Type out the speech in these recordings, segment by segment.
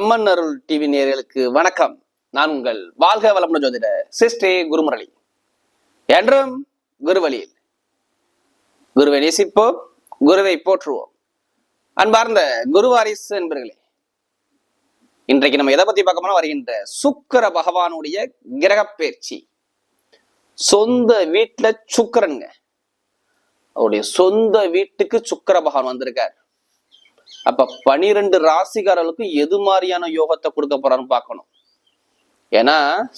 அம்மன் அருள் TV நேர்களுக்கு வணக்கம். நான் உங்கள் வாழ்க வளமுடன் ஜோதிட சிஸ்டே குருமுரளி. என்றும் குருவழியில். குருவை நேசிப்போம் குருவை போற்றுவோம். அன்பார்ந்த குருவாரிஸ் என்பர்களே இன்றைக்கு நம்ம எதை பத்தி பார்க்கணும் வருகின்ற சுக்கிர பகவானுடைய கிரக பயிற்சி. சொந்த வீட்டுல சுக்கரனுங்க. அவருடைய சொந்த வீட்டுக்கு சுக்கிர பகவான் வந்திருக்கார். அப்ப பனிரெண்டு ராசிக்காரர்களுக்கு எது மாதிரியான யோகத்தை கொடுக்க போறான்னு பார்க்கணும். ஏன்னா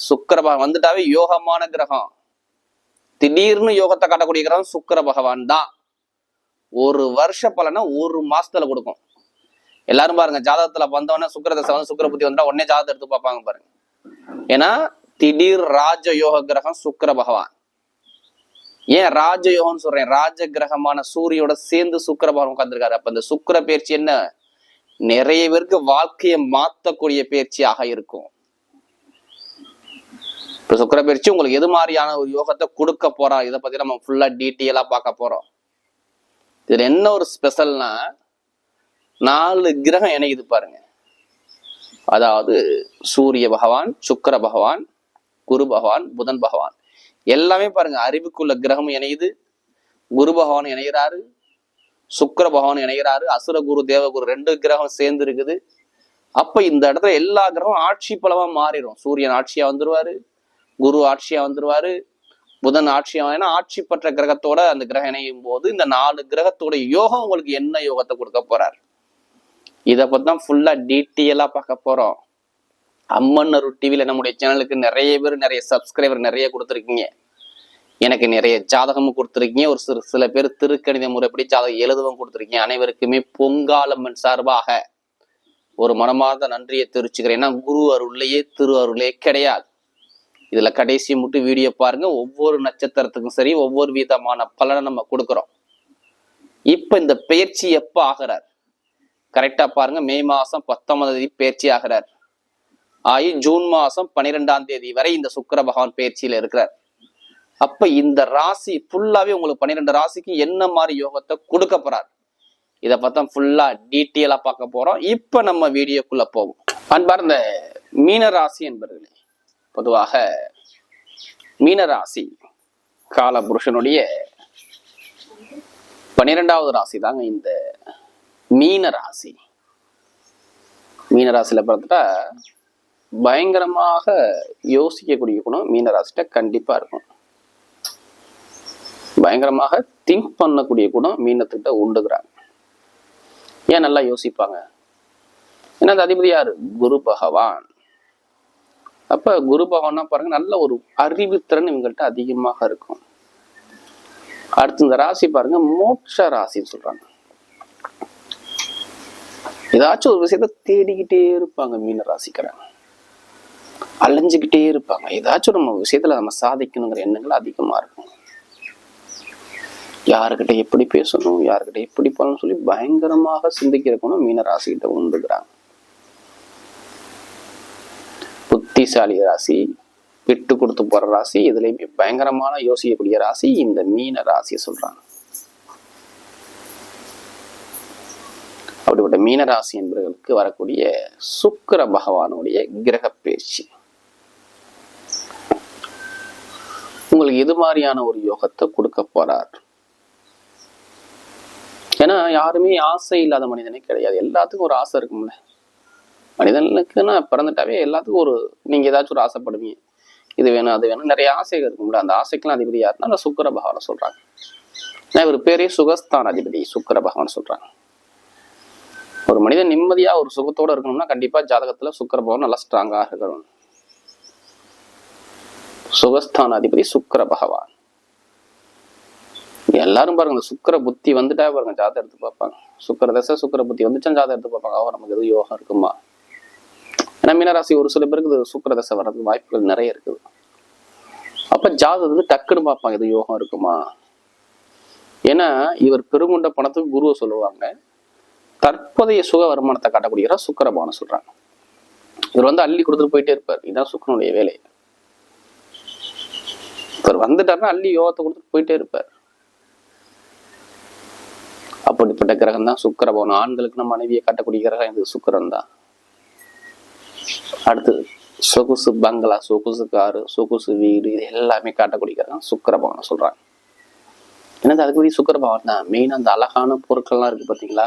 சுக்கர பகவான் வந்துட்டாவே யோகமான கிரகம். திடீர்னு யோகத்தை காட்டக்கூடிய கிரகம் சுக்கர பகவான் தான். ஒரு வருஷ பலனை ஒரு மாசத்துல கொடுக்கும். எல்லாரும் பாருங்க ஜாதகத்துல வந்தவொடனே சுக்கர தசை வந்து சுக்கர புத்தி வந்தா உடனே ஜாதகத்தை எடுத்து பார்ப்பாங்க பாருங்க. ஏன்னா திடீர் ராஜ யோக கிரகம் சுக்கிர பகவான். ஏன் ராஜயோகம்னு சொல்றேன். ராஜ கிரகமான சூரியோட சேர்ந்து சுக்கர பகவான் உட்கார்ந்துருக்காரு. அப்ப இந்த சுக்கிர பயிற்சி என்ன? நிறைய பேருக்கு வாழ்க்கையை மாத்தக்கூடிய பயிற்சியாக இருக்கும். இப்ப சுக்கிர பயிற்சி உங்களுக்கு எது மாதிரியான ஒரு யோகத்தை கொடுக்க போறா? இதை பத்தி நம்ம ஃபுல்லா டீட்டெயிலா பார்க்க போறோம். இதுல என்ன ஒரு ஸ்பெஷல்னா நாலு கிரகம் இணையுது பாருங்க. அதாவது சூரிய பகவான் சுக்கிர பகவான் குரு பகவான் புதன் பகவான். எல்லாமே பாருங்க அறிவுக்குள்ள கிரகம் இணையுது குரு பகவான் இணைகிறாரு சுக்கர பகவான் இணைகிறாரு அசுர குரு தேவகுரு ரெண்டு கிரகம் சேர்ந்து இருக்குது. அப்ப இந்த இடத்துல எல்லா கிரகம் ஆட்சி பலமா மாறிடும். சூரியன் ஆட்சியா வந்துருவாரு குரு ஆட்சியா வந்துருவாரு புதன் ஆட்சியா ஏன்னா ஆட்சி பெற்ற கிரகத்தோட அந்த கிரகம் இணையும் போது இந்த நாலு கிரகத்தோட யோகம் உங்களுக்கு என்ன யோகத்தை கொடுக்க போறாரு? இதை பத்தி தான் ஃபுல்லா டீட்டெயிலா பார்க்க போறோம். அம்மன் அருள் டிவியில நம்முடைய சேனலுக்கு நிறைய பேர் நிறைய சப்ஸ்கிரைபர் நிறைய கொடுத்துருக்கீங்க. எனக்கு நிறைய ஜாதகமும் கொடுத்துருக்கீங்க. ஒரு சிறு சில பேர் திருக்கணித முறைப்படி ஜாதகம் எழுதவும் கொடுத்துருக்கீங்க. அனைவருக்குமே பொங்காலம்மன் சார்பாக ஒரு மனமார்ந்த நன்றியை தெரிவிச்சுக்கிறேன். ஏன்னா குரு அருள்லையே திரு அருளே கிடையாது. இதுல கடைசி மட்டும் வீடியோ பாருங்க. ஒவ்வொரு நட்சத்திரத்துக்கும் சரி ஒவ்வொரு விதமான பலனை நம்ம கொடுக்குறோம். இப்ப இந்த பயிற்சி எப்ப ஆகிறார்? கரெக்டா பாருங்க. மே மாசம் பத்தொன்பதாம் தேதி பயிற்சி ஆகிறார். ஆகி ஜூன் மாசம் பன்னிரெண்டாம் தேதி வரை இந்த சுக்கர பகவான் பயிற்சியில இருக்கிறார். அப்ப இந்த ராசி ஃபுல்லாவே உங்களுக்கு பன்னிரெண்டு ராசிக்கு என்ன மாதிரி யோகத்தை கொடுக்க போறார்? இதை பார்த்தா ஃபுல்லா டீட்டெயிலா பார்க்க போறோம். இப்ப நம்ம வீடியோக்குள்ள போவோம். அன்பார்ந்த மீன ராசி என்பர்களே பொதுவாக மீனராசி கால புருஷனுடைய பன்னிரெண்டாவது ராசி தாங்க இந்த மீன ராசி. மீன ராசியில பார்த்துட்டா பயங்கரமாக யோசிக்கக்கூடிய குணம் மீனராசிட்ட கண்டிப்பா இருக்கும். பயங்கரமாக திங்க் பண்ணக்கூடிய குணம் மீனத்துக்கிட்ட உண்டுகிறாங்க. ஏன் நல்லா யோசிப்பாங்க? ஏன்னா அந்த அதிபதி யார்? குரு பகவான். அப்ப குரு பகவான்னா பாருங்க நல்ல ஒரு அறிவுத்திறன் இவங்கள்ட்ட அதிகமாக இருக்கும். அடுத்து இந்த ராசி பாருங்க மோட்ச ராசின்னு சொல்றாங்க. ஏதாச்சும் ஒரு விஷயத்த தேடிக்கிட்டே இருப்பாங்க மீன ராசிக்கிறாங்க அலைஞ்சுக்கிட்டே இருப்பாங்க. ஏதாச்சும் நம்ம விஷயத்துல நம்ம சாதிக்கணுங்கிற எண்ணங்கள் அதிகமா இருக்கும். யாருக்கிட்ட எப்படி பேசணும் யாருக்கிட்ட எப்படி பண்ணணும் சொல்லி பயங்கரமாக சிந்திக்கிற குணம் மீன ராசிக்கிட்ட உண்டுகிறாங்க புத்திசாலி ராசி விட்டு கொடுத்து போற ராசி இதுலயுமே பயங்கரமான யோசிக்கக்கூடிய ராசி இந்த மீன ராசியை சொல்றாங்க. அப்படிப்பட்ட மீன ராசி என்பவர்களுக்கு வரக்கூடிய சுக்கிர பகவானுடைய கிரக பேச்சு. உங்களுக்கு எது மாதிரியான ஒரு யோகத்தை கொடுக்க போறார்? ஏன்னா யாருமே ஆசை இல்லாத மனிதனே கிடையாது. எல்லாத்துக்கும் ஒரு ஆசை இருக்கும்ல. மனிதனுக்குன்னா பிறந்துட்டாவே எல்லாத்துக்கும் ஒரு நீங்க ஏதாச்சும் ஒரு ஆசைப்படுவீங்க. இது வேணும் அது வேணும். நிறைய ஆசைகள் இருக்கும்ல. அந்த ஆசைக்கெல்லாம் அதிபதி யாருன்னா அந்த சுக்கர பகவானை சொல்றாங்க. ஏன்னா இவர் பேரே சுகஸ்தான் அதிபதி சுக்கர பகவான் சொல்றாங்க. ஒரு மனிதன் நிம்மதியா ஒரு சுகத்தோட இருக்கணும்னா கண்டிப்பா ஜாதகத்துல சுக்கர பகவான் நல்லா ஸ்ட்ராங்காக இருக்கணும். சுகஸ்தான அதிபதி சுக்கர பகவான். எல்லாரும் பாருங்க இந்த சுக்கர புத்தி வந்துட்டா பாருங்க ஜாதகம் எடுத்து பார்ப்பாங்க. சுக்கர தசை சுக்கர புத்தி வந்துச்சா ஜாதகம் எடுத்து பார்ப்பாங்க. அவ நமக்கு எதுவும் யோகம் இருக்குமா? ஏன்னா மீனராசி ஒரு சில பேருக்கு இது சுக்கர தசை வர்றதுக்கு வாய்ப்புகள் நிறைய இருக்குது. அப்ப ஜாதகத்துக்கு டக்குன்னு பார்ப்பாங்க எதுவும் யோகம் இருக்குமா? ஏன்னா இவர் பெருங்குண்ட பணத்துக்கு குருவை சொல்லுவாங்க. தற்போதைய சுக வருமானத்தை காட்டக்கூடியவரா சுக்கரபானம் சொல்றாங்க. இவர் வந்து அள்ளி கொடுத்துட்டு போயிட்டே இருப்பார். இதுதான் சுக்கரனுடைய வேலை. இவர் வந்துட்டாருன்னா அள்ளி யோகத்தை கொடுத்துட்டு போயிட்டே இருப்பார். அப்படிப்பட்ட கிரகம் தான் சுக்கர பவன் ஆண்களுக்கு நம்ம மனைவியை காட்டக்கூடிய கிரகம் இது சுக்கரன் தான் அடுத்தது சொகுசு பங்களா சொகுசு காரு சொகுசு வீடு இது எல்லாமே காட்டக்கூடியதான் சுக்கர பகவான் சொல்றாங்க. என்னது அதுக்கு வெளியே சுக்கர பவன் தான் மெயினாக அந்த அழகான பொருட்கள்லாம் இருக்கு பாத்தீங்களா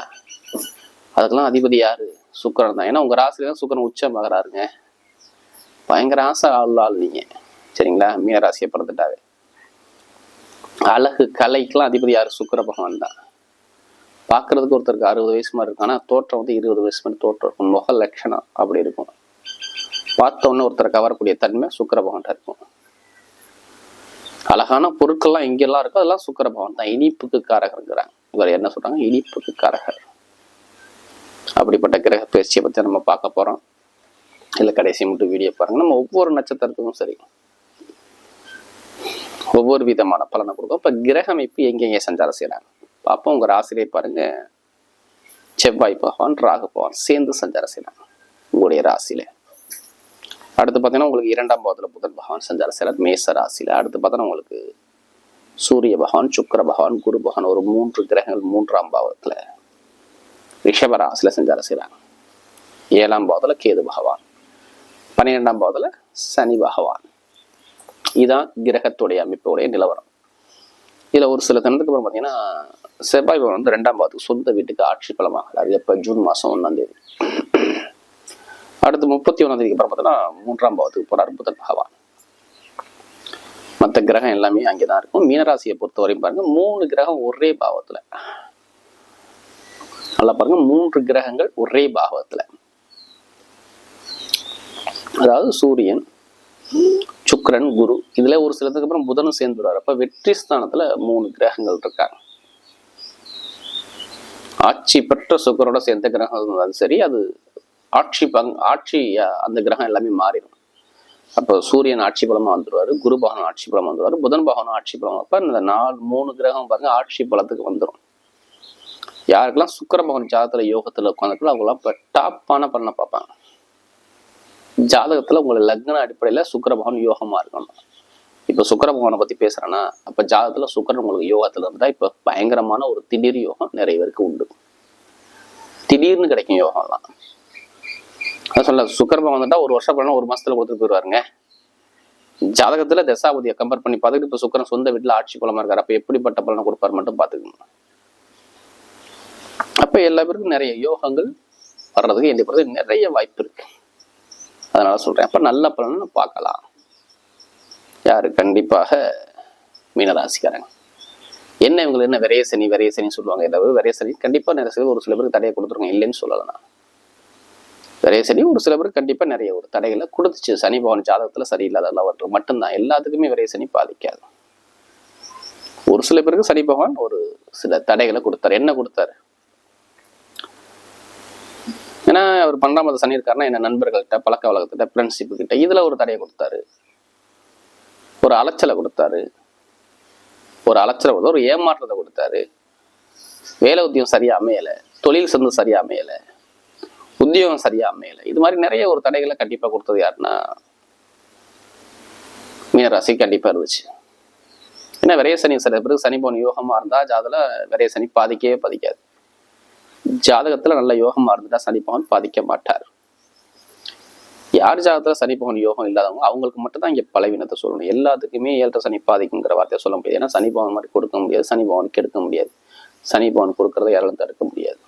அதுக்கெல்லாம் அதிபதி யாரு? சுக்கரன் தான் ஏன்னா உங்க ராசியில தான் சுக்கரன் உச்சம் ஆகிறாருங்க பயங்கர ஆசை ஆள் ஆள் நீங்க சரிங்களா? மீன ராசியை பிறந்துட்டாவே அழகு கலைக்கெல்லாம் அதிபதி யார்? சுக்கர பகவான் தான். பார்க்கறதுக்கு ஒருத்தருக்கு அறுபது வயசு மாதிரி இருக்கும் ஆனா தோற்றம் வந்து இருபது வயசு மாதிரி தோற்றம் இருக்கும். முக லட்சணம் அப்படி இருக்கும். பார்த்த ஒருத்தரை கவரக்கூடிய தன்மை சுக்கர பகவான் இருக்கும். அழகான பொருட்கள்லாம் எங்கெல்லாம் இருக்கோ அதெல்லாம் சுக்கர பகவான் தான். இனிப்புக்கு காரகருங்கிறாங்க இவர் என்ன சொல்றாங்க? இனிப்புக்கு காரகர். அப்படிப்பட்ட கிரக பயிற்சியை பத்தி நம்ம பார்க்க போறோம். இல்லை கடைசி மட்டும் வீடியோ பாருங்க. நம்ம ஒவ்வொரு நட்சத்திரத்துக்கும் சரி. ஒவ்வொரு விதமான பலனை கொடுக்கும். இப்ப கிரக அமைப்பு எங்கெங்க சஞ்சாரம் செய்யறாங்க அப்போ உங்க ராசிலே பாருங்க. செவ்வாய் பகவான் ராகு பகவான் சேர்ந்து சஞ்சாரம் செய்கிறாங்க உங்களுடைய ராசியில. அடுத்து பார்த்தீங்கன்னா உங்களுக்கு இரண்டாம் பாவத்தில் புதன் பகவான் சஞ்சாரம் செய்கிறார். மேச ராசியில் அடுத்து பார்த்தோன்னா உங்களுக்கு சூரிய பகவான் சுக்கிர பகவான் குரு பகவான் ஒரு மூன்று கிரகங்கள் மூன்றாம் பாவத்துல ரிஷப ராசியில் சஞ்சாரம் செய்யறாங்க ஏழாம் பாவத்தில் கேது பகவான். பன்னிரெண்டாம் பாவத்தில் சனி பகவான். இதுதான் கிரகத்துடைய அமைப்புடைய நிலவரம். இதுல ஒரு சில தினத்துக்கு அப்புறம் பார்த்தீங்கன்னா செவ்வாய் பகவான் வந்து ரெண்டாம் பாவத்துக்கு சொந்த வீட்டுக்கு ஆட்சி பலமாகிறார் எப்போ? ஜூன் மாசம் ஒன்றாம் தேதி. அடுத்து முப்பத்தி ஒன்றாம் தேதிக்கு அப்புறம் பார்த்தோன்னா மூன்றாம் பாவத்துக்கு போகிறார் புதன் பகவான். மற்ற கிரகம் எல்லாமே அங்கேதான் இருக்கும். மீனராசியை பொறுத்த வரையும் பாருங்க மூணு கிரகம் ஒரே பாவத்துல. நல்லா பாருங்க மூன்று கிரகங்கள் ஒரே பாவத்துல. அதாவது சூரியன் சுக்கரன் குரு. இதுல ஒரு சிலத்துக்கு அப்புறம் புதனும் சேர்ந்துடுவார் அப்ப வெற்றி ஸ்தானத்துல மூணு கிரகங்கள் இருக்காங்க. ஆட்சி பெற்ற சுக்கரோட சேர்ந்த கிரகம் இருந்தாலும் சரி அது ஆட்சி பங் ஆட்சி அந்த கிரகம் எல்லாமே மாறிடும். அப்போ சூரியன் ஆட்சி பலமா வந்துருவாரு குரு பகவான் ஆட்சி பலம் வந்துருவாரு புதன் பகவான் ஆட்சி பலம் அப்ப இந்த நாலு மூணு கிரகம் பாருங்க ஆட்சி பலத்துக்கு வந்துடும் யாருக்கெல்லாம் சுக்கர பகவான் ஜாதகத்துல யோகத்துல உட்காந்துருக்கோ அவங்களாம் இப்போ டாப்பான பண்ண பார்ப்பாங்க. ஜாதகத்துல உங்களை லக்ன அடிப்படையில சுக்கிர பகவான் யோகமா இருக்கணும். இப்ப சுக்கிர பகவானை பத்தி பேசுறேன்னா அப்ப ஜாதகத்துல சுக்கரன் உங்களுக்கு யோகத்துல இருந்தா இப்ப பயங்கரமான ஒரு திடீர் யோகம் நிறைய பேருக்கு உண்டு. திடீர்னு கிடைக்கும் யோகம்லாம். அதான் சொல்ல சுக்கிர பகவான் வந்துட்டா ஒரு வருஷம் பலனா ஒரு மாசத்துல கொடுத்துட்டு போயிடுவாருங்க ஜாதகத்துல தசாபதியை கம்பேர் பண்ணி பார்த்துக்கிட்டு இப்ப சுக்கரன் சொந்த வீட்டுல ஆட்சி பலமா இருக்காரு. அப்ப எப்படிப்பட்ட பலனை கொடுப்பாரு மட்டும் பாத்துக்கணும் அப்ப எல்லா பேருக்கும் நிறைய யோகங்கள் வர்றதுக்கு என்னை நிறைய வாய்ப்பு இருக்கு. அதனால சொல்றேன். அப்ப நல்ல பலனை பார்க்கலாம். யாரு? கண்டிப்பாக மீனராசிக்காரங்க. என்ன இவங்க என்ன விரைய சனி விரைய சனி சொல்லுவாங்க? ஏதாவது விரைய சனி நிறைய சில ஒரு சில பேருக்கு தடையை கொடுத்துருங்க. இல்லைன்னு சொல்லலாம் நான். விரைய சனி ஒரு சில பேருக்கு கண்டிப்பாக நிறைய ஒரு தடைகளை கொடுத்துச்சு. சனி பவன் ஜாதகத்தில் சரியில்லாதெல்லாம் லவர்கள் மட்டும்தான். எல்லாத்துக்குமே விரைய சனி பாதிக்காது. ஒரு சில பேருக்கு சனி பகவான் ஒரு சில தடைகளை கொடுத்தாரு. என்ன கொடுத்தாரு? ஏன்னா அவர் பன்னெண்டாம் சனி இருக்காருன்னா என்ன நண்பர்கள்ட்ட பழக்க வழக்கத்திட்ட ஃப்ரெண்ட்ஷிப்பு கிட்ட இதுல ஒரு தடையை கொடுத்தாரு. ஒரு அலைச்சலை கொடுத்தாரு. ஒரு அலைச்சலை கொடுத்தாரு. ஒரு ஏமாற்றத்தை கொடுத்தாரு. வேலை உத்தியோகம் சரியா அமையலை. தொழில் சந்து சரியா அமையலை. உத்தியோகம் சரியா அமையலை. இது மாதிரி நிறைய ஒரு தடைகளை கண்டிப்பா கொடுத்தது யாருன்னா மீனராசி கண்டிப்பா இருந்துச்சு. ஏன்னா விரைய சனி சில பேருக்கு சனி போன யோகமா இருந்தா அதில் விரைய சனி பாதிக்கவே பாதிக்காது. ஜாதகத்துல நல்ல யோகமா இருந்துட்டா சனி பகவான் பாதிக்க மாட்டார். யார் ஜாதகத்துல சனி பகவான் யோகம் இல்லாதவங்க அவங்களுக்கு மட்டும் தான் இங்க பலவீனத்தை சொல்லணும். எல்லாத்துக்குமே ஏழரை சனி பாதிக்குங்கிற வார்த்தையை சொல்ல முடியாது. ஏன்னா சனி பகவான் மாதிரி கொடுக்க முடியாது சனி பகவானுக்கு எடுக்க முடியாது. சனி பகவான் கொடுக்கறத யாராலும் தடுக்க முடியாது.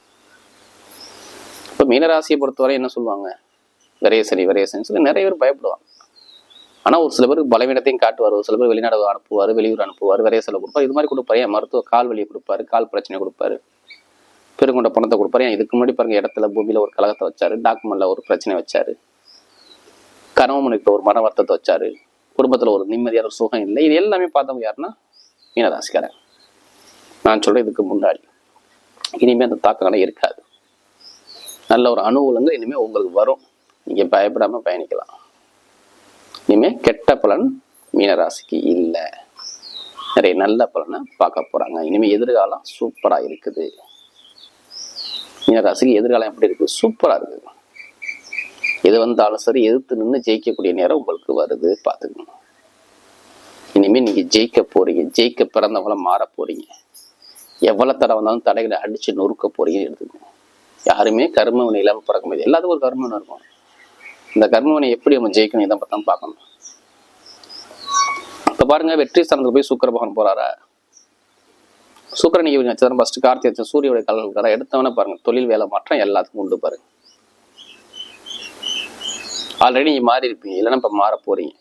இப்ப மீனராசியை பொறுத்தவரை என்ன சொல்லுவாங்க? விரைய சனி விரைய சனி சொல்லி நிறைய பேர் பயப்படுவாங்க. ஆனா ஒரு சில பேருக்கு பலவீனத்தையும் காட்டுவார். ஒரு சில பேர் வெளிநாடு அனுப்புவார் வெளியூர் அனுப்புவார் விரைய செலவு கொடுப்பார். இது மாதிரி கொடுப்பாரு. மருத்துவ கால் வலியை கொடுப்பாரு கால் பிரச்சனை கொடுப்பாரு. பெருங்கொண்ட பணத்தை கொடுப்பாரு. ஏன் இதுக்கு முன்னாடி பாருங்க இடத்துல பூமியில ஒரு கழகத்தை வச்சாரு. டாக்குமெண்ட்ல ஒரு பிரச்சனை வச்சாரு. கணவனுக்கு ஒரு மன வருத்தத்தை வச்சாரு. குடும்பத்துல ஒரு நிம்மதியான ஒரு சுகம் இல்லை. இது எல்லாமே பார்த்தவங்க யாருன்னா மீனராசிக்காரன் நான் சொல்றேன் இதுக்கு முன்னாடி. இனிமே அந்த தாக்கங்களே இருக்காது. நல்ல ஒரு அனுகூலங்கள் இனிமே உங்களுக்கு வரும். நீங்க பயப்படாம பயணிக்கலாம். இனிமே கெட்ட பலன் மீனராசிக்கு இல்லை. நிறைய நல்ல பலனை பார்க்க போறாங்க. இனிமே எதிர்காலம் சூப்பராக இருக்குது. மீனராசிக்கு எதிர்காலம் எப்படி இருக்கு? சூப்பரா இருக்குது எது வந்தாலும் சரி எதிர்த்து நின்று ஜெயிக்கக்கூடிய நேரம் உங்களுக்கு வருது. பார்த்துக்கணும் இனிமேல் நீங்க ஜெயிக்க போறீங்க. ஜெயிக்க பிறந்தவங்கள மாற போறீங்க. எவ்வளவு தடை வந்தாலும் தடைகளை அடிச்சு நொறுக்க போறீங்கன்னு எடுத்துக்கணும் யாருமே கர்ம இல்லாமல் பிறக்க முடியாது. எல்லாத்துக்கும் ஒரு கர்மம் இருக்கும். இந்த கர்மவினை எப்படி நம்ம ஜெயிக்கணும் இதை பார்த்தா பார்க்கணும். இப்போ பாருங்க வெற்றி ஸ்தானத்துக்கு போய் சுக்கர பகவான் போகிறாரா சுக்கரன் நீங்க நட்சத்திரம் ஃபர்ஸ்ட் கார்த்திகை நட்சத்திரம் சூரியனுடைய கலர் எடுத்தவனே பாருங்க தொழில் வேலை மாற்றம் எல்லாத்துக்கும் உண்டு பாருங்க. ஆல்ரெடி நீங்க மாறி இருப்பீங்க. இல்லைன்னா இப்போ மாற போறீங்க.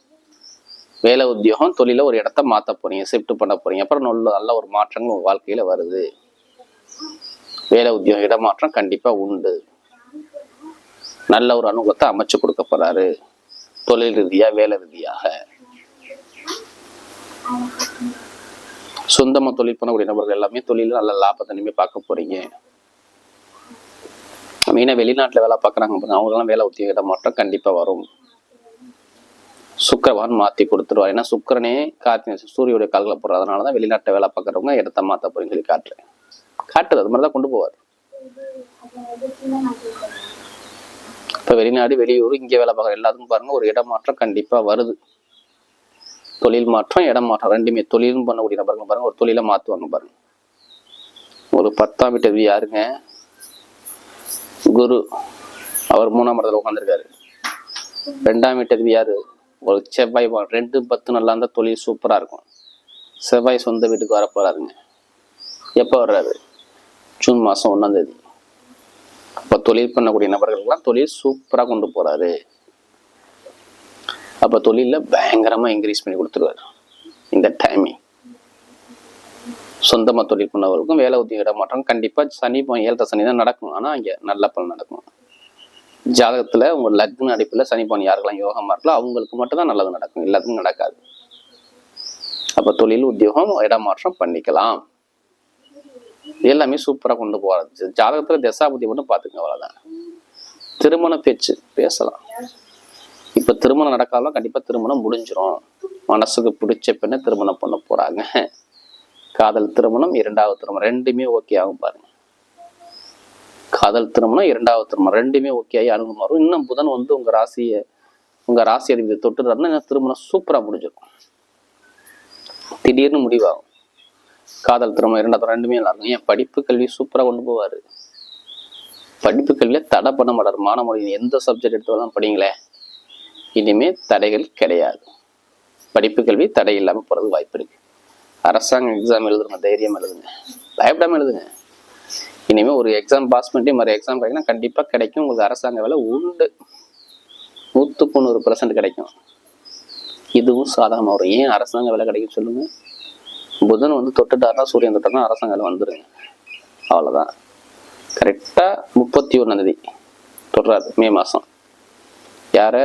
வேலை உத்தியோகம் தொழில ஒரு இடத்த மாத்த போறீங்க ஷிஃப்ட் பண்ண போறீங்க. அப்புறம் நல்ல நல்ல ஒரு மாற்றங்கள் உங்க வாழ்க்கையில வருது. வேலை உத்தியோகம் இடமாற்றம் கண்டிப்பா உண்டு. நல்ல ஒரு அனுபவத்தை அமைச்சு கொடுக்க போறாரு. தொழில் ரீதியா வேலை ரீதியாக. சொந்தமா தொழில் பண்ணக்கூடிய நபர்கள் எல்லாமே தொழில நல்ல லாபத்தை இனிமே பார்க்க போறீங்க. மெயினா வெளிநாட்டுல வேலை பார்க்குறாங்க பாருங்க அவங்கெல்லாம் வேலை உத்தியோக இடமாற்றம் கண்டிப்பா வரும். சுக்கரவான் மாத்தி கொடுத்துருவார். ஏன்னா சுக்கரனே காத்தி சூரியோடைய கால்களை போடுறதுனால தான் வெளிநாட்டை வேலை பார்க்குறவங்க இடத்த மாத்த போறீங்கன்னு சொல்லி காட்டுறேன். காட்டுறது அது மாதிரி தான் கொண்டு போவார். இப்போ வெளிநாடு வெளியூர் இங்கே வேலை பார்க்குற எல்லாத்துக்கும் பாருங்க ஒரு இடமாற்றம் கண்டிப்பா வருது. தொழில் மாற்றம் இடம் மாற்றம். ரெண்டுமே தொழிலும் பண்ணக்கூடிய நபர்கள் பாருங்க ஒரு தொழிலை மாற்றுவாங்க பாருங்க. ஒரு பத்தாம் வீட்டு யாருங்க? குரு. அவர் மூணாம் இடத்துல உட்காந்துருக்காரு ரெண்டாம் வீட்டுக்கு யாரு? ஒரு செவ்வாய் ரெண்டு பத்து நல்லா இருந்தால் தொழில் சூப்பராக இருக்கும். செவ்வாய் சொந்த வீட்டுக்கு வர போகிறாருங்க எப்போ வர்றாரு? ஜூன் மாதம் ஒன்றாந்தேதி அப்போ தொழில் பண்ணக்கூடிய நபர்களுக்கெல்லாம் தொழில் சூப்பராக கொண்டு போகிறாரு அப்போ தொழில பயங்கரமா இன்க்ரீஸ் பண்ணி கொடுத்துருவாரு. இந்த டைமிங் சொந்தமா தொழில் பண்ணவருக்கும் வேலை உத்தியோக இடமாற்றம் கண்டிப்பா சனி ஏழரை சனி தான் நடக்கும். ஆனா இங்க நல்ல பலன் நடக்கும். ஜாதகத்துல உங்க லக்ன அடிப்பில் சனி பவன் யாருக்கெல்லாம் யோகமாக இருக்கோ அவங்களுக்கு மட்டும் தான் நல்லது நடக்கும். எல்லாத்துக்கும் நடக்காது. அப்போ தொழில் உத்தியோகம் இடமாற்றம் பண்ணிக்கலாம். எல்லாமே சூப்பரா கொண்டு போறது ஜாதகத்துல தசாபுத்தி மட்டும் பாத்துக்கங்க அவ்வளோதான் திருமண பேச்சு பேசலாம். இப்ப திருமணம் நடக்காமல் கண்டிப்பா திருமணம் முடிஞ்சிரும். மனசுக்கு பிடிச்ச பெண்ணை திருமணம் பண்ண போறாங்க. காதல் திருமணம் இரண்டாவது திருமணம் ரெண்டுமே ஓகே ஆகும் பாருங்க. காதல் திருமணம் இரண்டாவது திருமணம் ரெண்டுமே ஓகே ஆகி அணுகு வரும். இன்னும் புதன் வந்து உங்க ராசியை உங்க ராசி அதிபதி தொட்டுறாருன்னா திருமணம் சூப்பரா முடிஞ்சிடும் திடீர்னு முடிவாகும். காதல் திருமணம் இரண்டாவது ரெண்டுமே நல்லா இருக்கும். ஏன்? படிப்பு கல்வி சூப்பரா கொண்டு போவாரு. படிப்பு கல்வியில தடை பண்ண மாட்டார். மாணவர்கள் எந்த சப்ஜெக்ட் எடுத்தாலும் படிங்களேன். இனிமே தடைகள் கிடையாது. படிப்பு கல்வி தடை இல்லாமல் போகிறது வாய்ப்பு இருக்கு. அரசாங்க எக்ஸாம் எழுதுங்க தைரியம் எழுதுங்க. பயப்படாமல் எழுதுங்க. இனிமேல் ஒரு எக்ஸாம் பாஸ் பண்ணி மறு எக்ஸாம் கிடைக்குன்னா கண்டிப்பாக கிடைக்கும். உங்களுக்கு அரசாங்க வேலை உண்டு. நூற்றுக்கு நூறு பர்சன்ட் கிடைக்கும். இதுவும் சாதகமாக வரும். ஏன் அரசாங்க வேலை கிடைக்கும் சொல்லுங்கள் புதன் வந்து தொட்டுட்டாருன்னா சூரியன் தொட்டார்னா அரசாங்க வேலை வந்துடுங்க அவ்வளோதான் கரெக்டாக முப்பத்தி ஒன்றாந்தேதி தேதி. தொடுறாரு. மே மாதம் யார?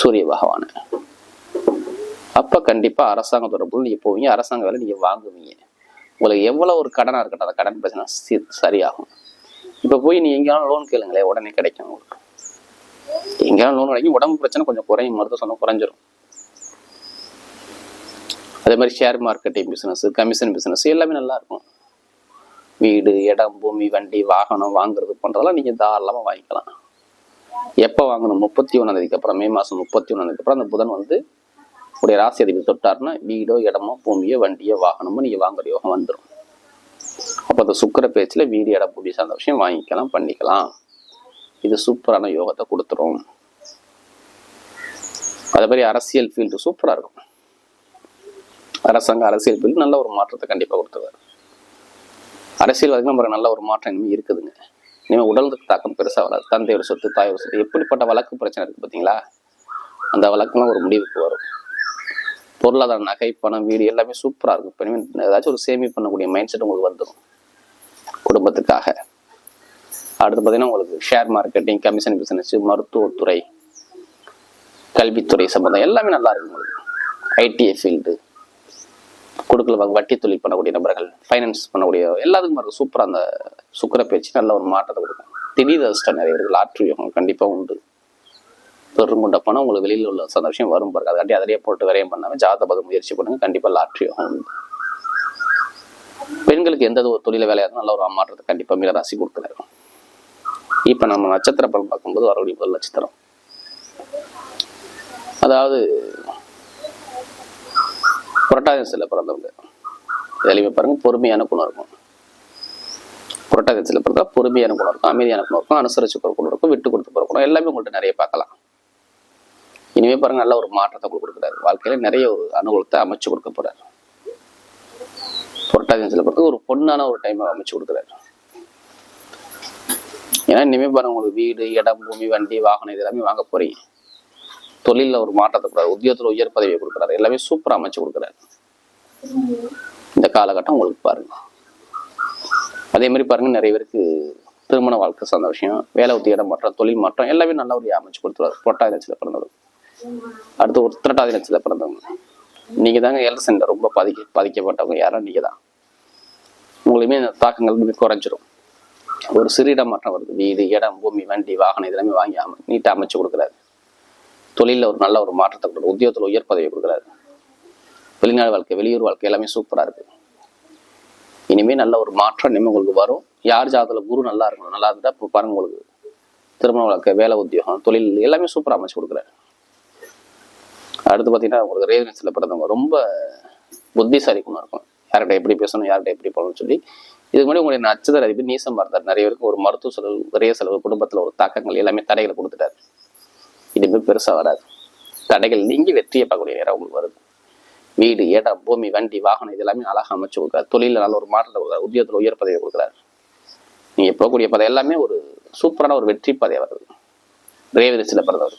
சூரிய பகவானை. அப்ப கண்டிப்பா அரசாங்க தொடர்பு நீங்க போவீங்க அரசாங்க வேலை நீங்க வாங்குவீங்க. உங்களுக்கு எவ்வளவு ஒரு கடனா இருக்கட்டும் அந்த கடன் பிரச்சனை சரியாகும். இப்ப போய் நீ எங்கேயாலும் லோன் கேளுங்களேன் உடனே கிடைக்கும் உங்களுக்கு. எங்கேயாலும் லோன் கிடைக்கும் உடம்பு பிரச்சனை கொஞ்சம் குறையும் மருத்துவ சொன்ன குறைஞ்சிரும். அதே மாதிரி share marketing business commission business எல்லாமே நல்லா இருக்கும். வீடு இடம் பூமி வண்டி வாகனம் வாங்குறது பண்ணுறதெல்லாம் நீங்க தாராளமா வாங்கிக்கலாம். எப்போ வாங்கணும்? முப்பத்தி ஒண்ணாம் தேதிக்கு அப்புறம் மே மாசம் முப்பத்தி ஒண்ணாம் அப்புறம் அந்த புதன் வந்து உடைய ராசி அதிபதி தொட்டார்னா வீடோ இடமோ பூமியோ வண்டியோ வாகனமோ நீங்க வாங்குற யோகம் வந்துடும் அப்போ அந்த சுக்கர பேச்சுல வீடு இடம் பூமி சார்ந்த விஷயம் வாங்கிக்கலாம் பண்ணிக்கலாம். இது சூப்பரான யோகத்தை கொடுத்துரும். அதே மாதிரி அரசியல் ஃபீல்டு சூப்பரா இருக்கும். அரசாங்க அரசியல் ஃபீல்டு நல்ல ஒரு மாற்றத்தை கண்டிப்பா கொடுத்துருவாரு. அரசியல்வாதிகள் நம்ம நல்ல ஒரு மாற்றம் இனிமே இருக்குதுங்க. இனிமேல் உடலுக்கு தாக்கம் பெருசாக வராது. தந்தையோட சொத்து தாயோட சொத்து எப்படிப்பட்ட வழக்கு பிரச்சனை இருக்குது பார்த்தீங்களா? அந்த வழக்கெல்லாம் ஒரு முடிவுக்கு வரும். பொருளாதார நகை பணம் வீடு எல்லாமே சூப்பராக இருக்கும். இப்போ இனிமேல் ஏதாச்சும் ஒரு சேமி பண்ணக்கூடிய மைண்ட் செட் உங்களுக்கு வந்துடும் குடும்பத்துக்காக. அடுத்து பார்த்தீங்கன்னா உங்களுக்கு ஷேர் மார்க்கெட்டிங் கமிஷன் பிசினஸ் மருத்துவத்துறை கல்வித்துறை சம்மந்தம் எல்லாமே நல்லா இருக்கும் உங்களுக்கு. ஐடிஐ ஃபீல்டு கொடுக்கல வட்டி தொழில் பண்ணக்கூடிய நபர்கள் ஃபைனான்ஸ் பண்ணக்கூடிய எல்லாத்துக்கும் இருக்கும் சூப்பராக அந்த சுக்கர பேச்சு நல்ல ஒரு மாற்றத்தை கொடுக்கும். திடீர் அதிர்ஷ்டம் நிறைய இருக்குது லாட்ரி யோகம் கண்டிப்பாக உண்டு. பெருங்குண்ட பணம் உங்களுக்கு வெளியில் உள்ள சந்தோஷம் வரும் பாருங்க. அதுக்காட்டி அதிலேயே போட்டு விரையும் பண்ணாம ஜாத பதம் முயற்சி பண்ணுங்க கண்டிப்பாக லாட்ரி யோகம் உண்டு. பெண்களுக்கு எந்த ஒரு தொழில வேலையாக இருந்தாலும் நல்ல ஒரு மாற்றத்தை கண்டிப்பாக மீன ராசி கொடுத்துருக்கும் இப்போ நம்ம நட்சத்திர பலன் பார்க்கும்போது வரக்கூடிய முதல் நட்சத்திரம். அதாவது புரட்டாதி சில பிறந்தவங்க. எதுலையுமே பாருங்க பொறுமையான குணம் இருக்கும் புரட்டாதியத்தில் பிறந்தா பொறுமையான குணம் இருக்கும் அமைதியான குணம் இருக்கும் அனுசரிச்சு போகிற குணம் இருக்கும் விட்டு கொடுத்து போகிற குணம் எல்லாமே உங்கள்கிட்ட நிறைய பார்க்கலாம். இனிமே பாருங்க நல்ல ஒரு மாற்றத்தை கொடுக்குறாரு. வாழ்க்கையில நிறைய ஒரு அனுகூலத்தை அமைச்சு கொடுக்க போறாரு. புரட்டாதியத்தில் பிறகு ஒரு பொண்ணான ஒரு டைமை அமைச்சு கொடுக்குறாரு. ஏன்னா இனிமே பாருங்க உங்களுக்கு வீடு இடம் பூமி வண்டி வாகனம் இது எல்லாமே வாங்க போறீங்க. தொழிலில் ஒரு மாற்றத்தை கொடுக்குறாரு. உத்தியோகத்தில் உயர் பதவியை கொடுக்குறாரு. எல்லாமே சூப்பராக அமைச்சு கொடுக்குறாரு. இந்த காலகட்டம் உங்களுக்கு பாருங்க. அதே மாதிரி பாருங்க நிறைய பேருக்கு திருமண வாழ்க்கை சார்ந்த விஷயம் வேலை உத்தியோகம் மாற்றம் தொழில் மாற்றம் எல்லாமே நல்ல ஒரு அமைச்சு கொடுத்துருவாரு. பொட்டாதி நட்சத்திரம் பிறந்தவர். அடுத்து ஒரு திரட்டாதி நட்சத்திரம் பிறந்தவங்க. நீங்க தாங்க எலசன்ல ரொம்ப பாதிக்க பாதிக்கப்பட்டவங்க யாரும் நீங்க தான். உங்களுமே இந்த தாக்கங்கள் குறைஞ்சிரும். ஒரு சிறு இடம் மாற்றம் வருது. வீடு இடம் பூமி வண்டி வாகனம் இதெல்லாமே வாங்கி அமை நீட்டாக அமைச்சு கொடுக்குறாரு. தொழிலில் ஒரு நல்ல ஒரு மாற்றத்தை கொடுக்குறாரு உத்தியோகத்தில் உயர் பதவி கொடுக்குறாரு. வெளிநாடு வாழ்க்கை வெளியூர் வாழ்க்கை எல்லாமே சூப்பராக இருக்கு. இனிமே நல்ல ஒரு மாற்றம் இனிமே உங்களுக்கு வரும். யார் ஜாதகத்தில் குரு நல்லா இருக்கணும் நல்லா இருந்தால் இப்போ பாருங்க உங்களுக்கு. திருமண வாழ்க்கை வேலை உத்தியோகம் தொழில் எல்லாமே சூப்பராக அமைச்சு கொடுக்குறாரு. அடுத்து பார்த்தீங்கன்னா உங்களுக்கு ரேவன்ஸில் பிறந்தவங்க ரொம்ப புத்திசாலி குணம் இருக்கும். யார்கிட்ட எப்படி பேசணும் யார்கிட்ட எப்படி போகணும்னு சொல்லி. இதுக்கு முன்னாடி உங்களுடைய நட்சத்திர அதிபர் நீசம் பார்த்தார். நிறைய பேருக்கு ஒரு மருத்துவ செலவு நிறைய செலவு குடும்பத்தில் ஒரு தாக்கங்கள் எல்லாமே தடைகளை கொடுத்துட்டாரு. இனிமேல் பெருசாக வராது. தடைகள் நீங்கி வெற்றியை பார்க்கக்கூடிய நேரம் உங்களுக்கு வருது. வீடு இடம் பூமி வண்டி வாகனம் இது எல்லாமே அழகாக அமைச்சு கொடுக்குறாரு. தொழிலில் நல்ல ஒரு மாற்றத்தை கொடுக்குறாரு. உத்தியோகத்தில் உயர் பதவியை கொடுக்குறாரு. நீங்கள் போகக்கூடிய பதவி எல்லாமே ஒரு சூப்பரான ஒரு வெற்றி பதவி வருது ரேவரிசியில் பிறந்தவர்